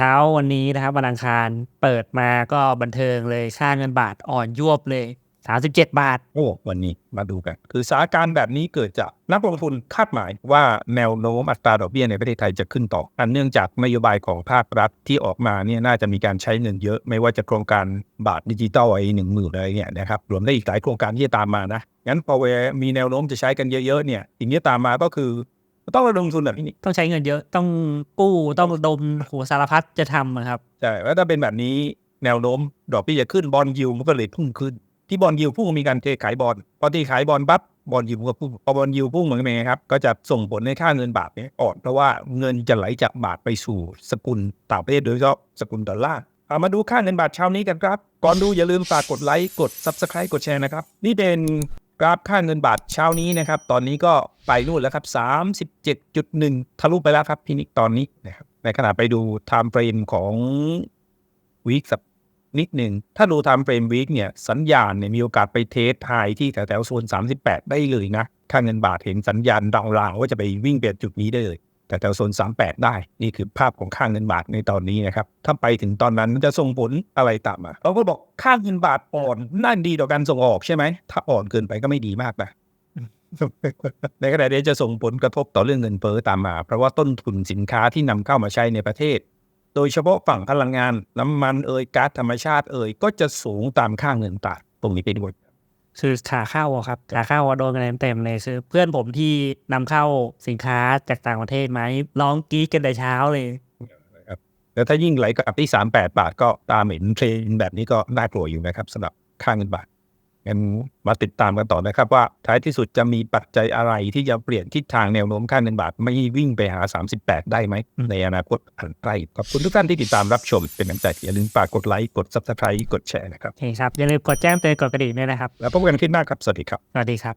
เช้าวันนี้นะครับวันอังคารเปิดมาก็บันเทิงเลยค่าเงินบาทอ่อนยวบเลย37บาท โอ้วันนี้มาดูกัน คือสถานการณ์แบบนี้เกิดจากนักลงทุนคาดหมายว่าแนวโน้มอัตราดอกเบี้ยในประเทศไทยจะขึ้นต่อ อันเนื่องจากนโยบายของภาครัฐที่ออกมาเนี่ยน่าจะมีการใช้เงินเยอะ ไม่ว่าจะโครงการบาทดิจิตอลไอ้หนึ่งหมื่นอะไรเนี่ยนะครับรวมได้อีกหลายโครงการที่จะตามมานะงั้นพอเวมีแนวโน้มจะใช้กันเยอะๆเนี่ยสิ่งที่ตามมาก็คือ ต้องระดมทุนแบบนี้ต้องใช้เงินเยอะต้องกู้ต้องระดมโหสารพัดจะทำอะครับใช่แล้วถ้าเป็นแบบนี้แนวโน้มดอกเบี้ยจะขึ้นบอลยิวมันก็เลยพุ่งขึ้น ที่บอลยิวพุ่งมีการเทขายบอลพอที่ขายบอลปั๊บบอลยิวก็พุ่งพอบอลยิวพุ่งเหมือนกันไงครับก็จะส่งผลในค่าเงินบาทเนี่ยอ่อนเพราะว่าเงินจะไหลจากบาทไปสู่สกุลต่างประเทศโดยเฉพาะสกุลดอลลาร์เอามาดูค่าเงินบาทเช้านี้กันครับ ก่อนดูอย่าลืมฝากกดไลค์ กด Subscribe กดแชร์นะครับ นี่เป็น กราฟค่าเงินบาทเช้านี้นะครับ ตอนนี้ก็ไปนู่นแล้วครับ 37.1 ทะลุไปแล้วครับพี่นิกตอนนี้นะครับ ในขณะไปดูไทม์เฟรมของวีคสักนิดหนึ่ง ถ้าดูไทม์เฟรมวีคเนี่ยสัญญาณเนี่ยมีโอกาสไปเทสไฮที่แถวๆโซน 38 ได้เลยนะ ค่าเงินบาทเห็นสัญญาณรางๆว่าจะไปวิ่งเปลี่ยดจุดนี้ได้เลย แต่แถวโซน 38 ได้ นี่คือภาพของค่างเงินบาทในตอนนี้นะครับ ถ้าไปถึงตอนนั้นจะส่งผลอะไรตามมาเราก็บอกค่างเงินบาทอ่อนนั่นดีต่อการส่งออกใช่ไหม ถ้าอ่อนเกินไปก็ไม่ดีมากนะในขณะเดียวจะส่งผลกระทบต่อเรื่องเงินเฟ้อตามมา เพราะว่าต้นทุนสินค้าที่นำเข้ามาใช้ในประเทศ โดยเฉพาะฝั่งพลังงาน น้ำมันเอ่ยก๊าซธรรมชาติเอ่ยก็จะสูงตามค่างเงินบาทตรงนี้ไปด้วย คือขาเข้าครับขาเข้าโดนกันเต็มๆเลยคือ เพื่อนผมที่นำเข้าสินค้าจากต่างประเทศไหมาร้องกรี๊ดกันแต่เช้าเลยแล้วถ้ายิ่งไหลกลับที่ 38 บาทก็ตามเห็นเทรนแบบนี้ก็น่ากลัวอยู่นะครับสำหรับค่าเงินบาท งั้นมาติดตามกันต่อนะครับ ว่าท้ายที่สุดจะมีปัจจัยอะไรที่จะเปลี่ยนทิศทางแนวโน้มค่าเงินบาท ไม่วิ่งไปหา 38 ได้ไหมอืมในอนาคตอันใกล้ขอบคุณทุกท่านที่ติดตามรับชมเป็นกำลังใจอย่าลืมฝากกดไลค์กด subscribe กดแชร์นะครับโอเคครับ อย่าลืมกดแจ้งเตือนกดกระดิ่งด้วยนะครับ แล้วพบกันคลิปหน้าครับ สวัสดีครับ สวัสดีครับ